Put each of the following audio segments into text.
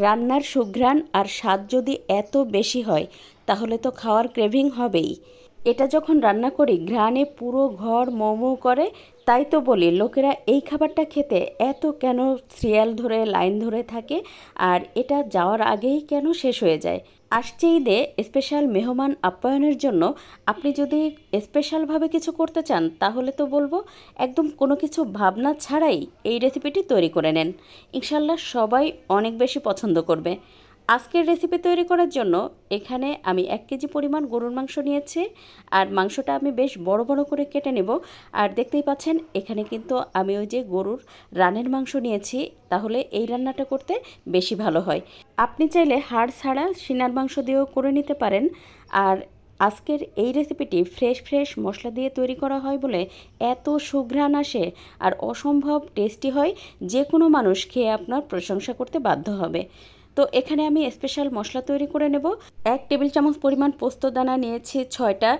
রান্নার সুঘ্রাণ আর স্বাদ যদি এত বেশি হয়, তাহলে তো খাওয়ার ক্রেভিং হবেই। এটা যখন রান্না করি, ঘ্রাণে পুরো ঘর মোমো করে তাই তো বলি, লোকেরা এই খাবারটা খেতে এত কেন সিরিয়াল ধরে, লাইন ধরে থাকে আর এটা যাওয়ার আগেই কেন শেষ হয়ে যায়? আসছে ঈদে স্পেশাল মেহমান আপ্যায়নের জন্য। আপনি যদি স্পেশালভাবে কিছু করতে চান, তাহলে তো বলব, একদম কোনো কিছু ভাবনা ছাড়াই এই রেসিপিটি তৈরি করে নেন। ইনশাল্লাহ সবাই অনেক বেশি পছন্দ করবে। আজকের রেসিপি তৈরি করার জন্য এখানে আমি এক কেজি পরিমাণ গরুর মাংস নিয়েছি, আর মাংসটা আমি বেশ বড় বড় করে কেটে নেব। আর দেখতেই পাচ্ছেন, এখানে কিন্তু আমি ওই যে গরুর রানের মাংস নিয়েছি, তাহলে এই রান্নাটা করতে বেশি ভালো হয়। আপনি চাইলে হাড় ছাড়া সিনার মাংস দিয়েও করে নিতে পারেন। আর আজকের এই রেসিপিটি ফ্রেশ ফ্রেশ মশলা দিয়ে তৈরি করা হয় বলে এত সুঘ্রাণ আসে, আর অসম্ভব টেস্টি হয়। যে কোনো মানুষ খেয়ে আপনার প্রশংসা করতে বাধ্য হবে। তো এখানে আমি স্পেশাল মশলা তৈরি করে নেব। এক টেবিল চামচ পরিমাণ পোস্ত দানা নিয়েছি, ছয়টা।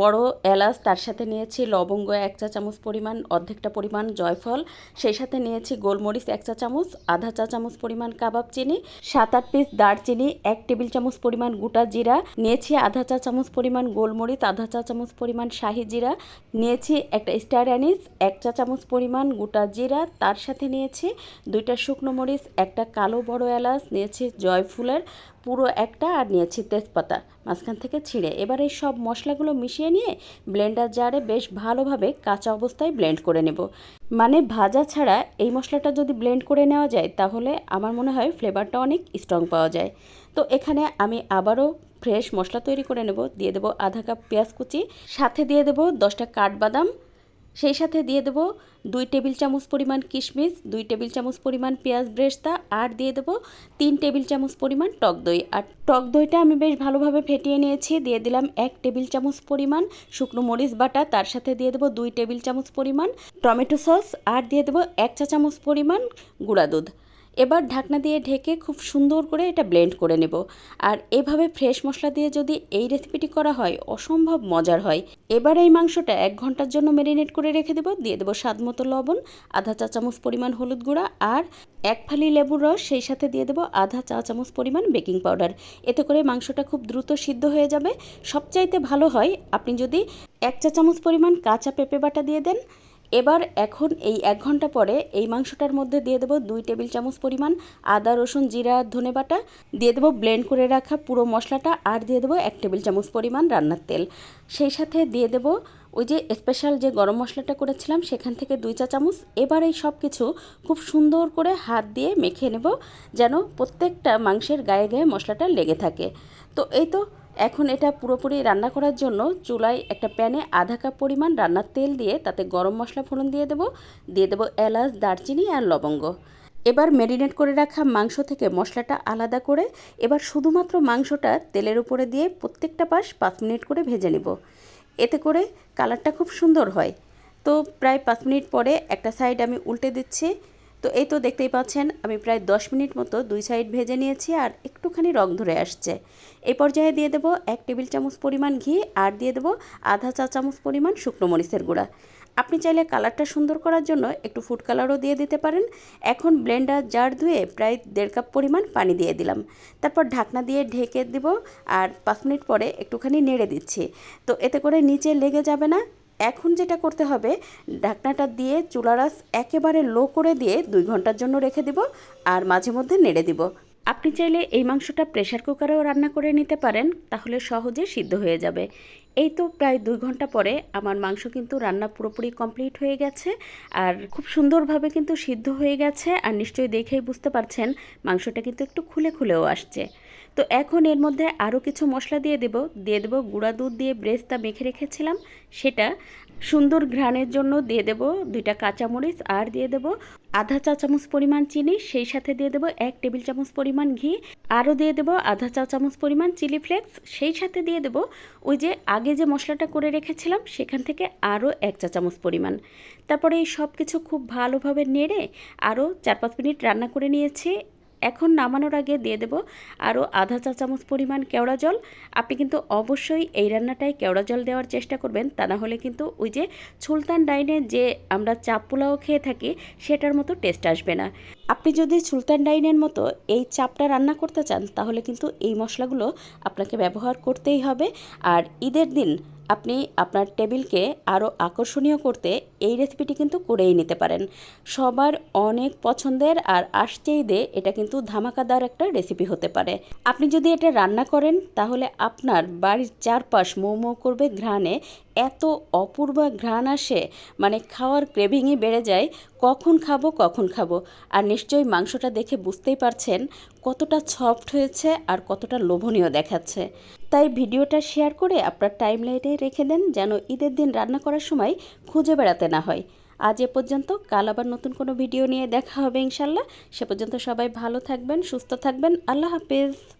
বড় এলাচ, তার সাথে নিয়েছি লবঙ্গ, এক চা চামচ পরিমাণ, অর্ধেকটা পরিমাণ জয়ফল। সেই সাথে নিয়েছি গোলমরিচ, এক চা চামচ, আধা চা চামচ পরিমাণ কাবাব চিনি, সাত আট পিস দারচিনি, এক টেবিল চামচ পরিমাণ গোটা জিরা। নিয়েছি আধা চা চামচ পরিমাণ গোলমরিচ, আধা চা চামচ পরিমাণ শাহি জিরা। নিয়েছি একটা স্টার অ্যানিস এক চা চামচ পরিমাণ গোটা জিরা। তার সাথে নিয়েছি দুইটা শুকনো মরিচ, একটা কালো বড় এলাচ। নিয়েছি জয়ফুলের পুরো একটা আর নিয়েছি তেজপাতা মাঝখান থেকে ছিঁড়ে। এবার এই সব মশলাগুলো মিশিয়ে নিয়ে ব্লেন্ডার জারে বেশ ভালোভাবে কাঁচা অবস্থায় ব্লেন্ড করে নেব। মানে ভাজা ছাড়া এই মশলাটা যদি ব্লেন্ড করে নেওয়া যায়, তাহলে আমার মনে হয় ফ্লেভারটা অনেক স্ট্রং পাওয়া যায়। তো এখানে আমি আবারও ফ্রেশ মশলা তৈরি করে নেব। দিয়ে দেবো আধা কাপ পেঁয়াজ কুচি, সাথে দিয়ে দেবো দশটা কাঠবাদাম সেই সাথে দিয়ে দেবো দুই টেবিল চামচ পরিমাণ কিশমিশ, দুই টেবিল চামচ পরিমাণ পেঁয়াজ ব্রেস্তা আর দিয়ে দেবো তিন টেবিল চামচ পরিমাণ টক দই। আর টক দইটা আমি বেশ ভালোভাবে ফেটিয়ে নিয়েছি, দিয়ে দিলাম এক টেবিল চামচ পরিমাণ শুকনো মরিচ বাটা, তার সাথে দিয়ে দেবো দুই টেবিল চামচ পরিমাণ টমেটো সস, আর দিয়ে দেবো এক চা চামচ পরিমাণ গুঁড়া দুধ। এবার ঢাকনা দিয়ে ঢেকে খুব সুন্দর করে এটা ব্লেন্ড করে নেব। আর এভাবে ফ্রেশ মশলা দিয়ে যদি এই রেসিপিটি করা হয়, অসম্ভব মজার হয়। এবার এই মাংসটা এক ঘণ্টার জন্য ম্যারিনেট করে রেখে দেবো। দিয়ে দেবো স্বাদ মতো লবণ, আধা চা চামচ পরিমাণ হলুদ গুঁড়া আর এক ফালি লেবুর রস, সেই সাথে দিয়ে দেবো আধা চা চামচ পরিমাণ বেকিং পাউডার এতে করে মাংসটা খুব দ্রুত সিদ্ধ হয়ে যাবে। সবচাইতে ভালো হয়, আপনি যদি এক চা চামচ পরিমাণ কাঁচা পেঁপে বাটা দিয়ে দেন এবার এখন এই এক ঘণ্টা পরে এই মাংসটার মধ্যে দিয়ে দেবো দুই টেবিল চামচ পরিমাণ আদা, রসুন, জিরা, ধনে বাটা। দিয়ে দেবো ব্লেন্ড করে রাখা পুরো মশলাটা আর দিয়ে দেবো এক টেবিল চামচ পরিমাণ রান্নার তেল। সেই সাথে দিয়ে দেবো ওই যে স্পেশাল যে গরম মশলাটা করেছিলাম সেখান থেকে দুই চা চামচ। এবার এই সব কিছু খুব সুন্দর করে হাত দিয়ে মেখে নেব যেন প্রত্যেকটা মাংসের গায়ে গায়ে মশলাটা লেগে থাকে। তো এই তো এখন এটা পুরোপুরি রান্না করার জন্য চুলায় একটা প্যানে আধা কাপ পরিমাণ রান্নার তেল দিয়ে তাতে গরম মশলা ফোড়ন দিয়ে দেবো। দিয়ে দেবো এলাচ, দারচিনি আর লবঙ্গ। এবার ম্যারিনেট করে রাখা মাংস থেকে মশলাটা আলাদা করে এবার শুধুমাত্র মাংসটা তেলের উপরে দিয়ে প্রত্যেকটা পাশ পাঁচ মিনিট করে ভেজে নেব। এতে করে কালারটা খুব সুন্দর হয়। তো প্রায় পাঁচ মিনিট পরে একটা সাইড আমি উল্টে দিচ্ছি। তো এই তো দেখতেই পাচ্ছেন, আমি প্রায় দশ মিনিট মতো দুই সাইড ভেজে নিয়েছি আর একটুখানি রং ধরে আসছে। এই পর্যায়ে দিয়ে দেবো এক টেবিল চামচ পরিমাণ ঘি আর দিয়ে দেবো আধা চা চামচ পরিমাণ শুকনো মরিচের গুঁড়া। আপনি চাইলে কালারটা সুন্দর করার জন্য একটু ফুড কালারও দিয়ে দিতে পারেন। এখন ব্লেন্ডার জার ধুয়ে প্রায় দেড় কাপ পরিমাণ পানি দিয়ে দিলাম। তারপর ঢাকনা দিয়ে ঢেকে দেব আর পাঁচ মিনিট পরে একটুখানি নেড়ে দিচ্ছি। তো এতে করে নিচে লেগে যাবে না এখন যেটা করতে হবে, ঢাকনাটা দিয়ে চুলারাস একেবারে লো করে দিয়ে দুই ঘণ্টার জন্য রেখে দিব আর মাঝে মধ্যে নেড়ে দিব। আপনি চাইলে এই মাংসটা প্রেশার কুকারেও রান্না করে নিতে পারেন, তাহলে সহজে সিদ্ধ হয়ে যাবে। এই তো প্রায় দুই ঘণ্টা পরে আমার মাংস কিন্তু রান্না পুরোপুরি কমপ্লিট হয়ে গেছে আর খুব সুন্দরভাবে কিন্তু সিদ্ধ হয়ে গেছে আর নিশ্চয়ই দেখেই বুঝতে পারছেন, মাংসটা কিন্তু একটু খুলে খুলেও আসছে। তো এখন এর মধ্যে আরও কিছু মশলা দিয়ে দেব। দিয়ে দেবো গুঁড়া দুধ দিয়ে ব্রেস্তা মেখে রেখেছিলাম। সেটা সুন্দর ঘ্রাণের জন্য দিয়ে দেব দুইটা কাঁচামরিচ আর দিয়ে দেব আধা চা চামচ পরিমাণ চিনি। সেই সাথে দিয়ে দেবো এক টেবিল চামচ পরিমাণ ঘি। আরও দিয়ে দেবো আধা চা চামচ পরিমাণ চিলি ফ্লেক্স। সেই সাথে দিয়ে দেবো ওই যে আগে যে মশলাটা করে রেখেছিলাম, সেখান থেকে আরও এক চা চামচ পরিমাণ। তারপরে এই সব কিছু খুব ভালোভাবে নেড়ে আরও চার পাঁচ মিনিট রান্না করে নিয়েছি। এখন নামানোর আগে দিয়ে দেব আরও আধা চা চামচ পরিমাণ কেওড়া জল। আপনি কিন্তু অবশ্যই এই রান্নাটায় কেওড়া জল দেওয়ার চেষ্টা করবেন। তা না হলে কিন্তু ওই যে সুলতান ডাইনে যে আমরা চাপ পোলাও খেয়ে থাকি, সেটার মতো টেস্ট আসবে না। আপনি যদি সুলতান ডাইনের মতো এই চাপটা রান্না করতে চান, তাহলে কিন্তু এই মশলাগুলো আপনাকে ব্যবহার করতেই হবে। আর ঈদের দিন আপনি আপনার টেবিলকে আরও আকর্ষণীয় করতে এই রেসিপিটি কিন্তু করেই নিতে পারেন। সবার অনেক পছন্দের আর আসছে ঈদে এটা কিন্তু ধামাকাদার একটা রেসিপি হতে পারে। আপনি যদি এটা রান্না করেন, তাহলে আপনার বাড়ির চারপাশ মৌ মৌ করবে ঘ্রাণে। এত অপূর্ব ঘ্রাণ আসে মানে খাওয়ার ক্রেভিংই বেড়ে যায়, কখন খাব কখন খাব। আর নিশ্চয়ই মাংসটা দেখে বুঝতেই পারছেন কতটা সফট হয়েছে আর কতটা লোভনীয় দেখাচ্ছে। তাই ভিডিওটা শেয়ার করে আপনার টাইম লাইনে রেখে দেন যেন ঈদের দিন রান্না করার সময় খুঁজে বেড়াতে না হয়। আজ এ পর্যন্ত, কাল আবার নতুন কোনো ভিডিও নিয়ে দেখা হবে ইনশাল্লাহ সে পর্যন্ত সবাই ভালো থাকবেন, সুস্থ থাকবেন। আল্লাহ হাফেজ।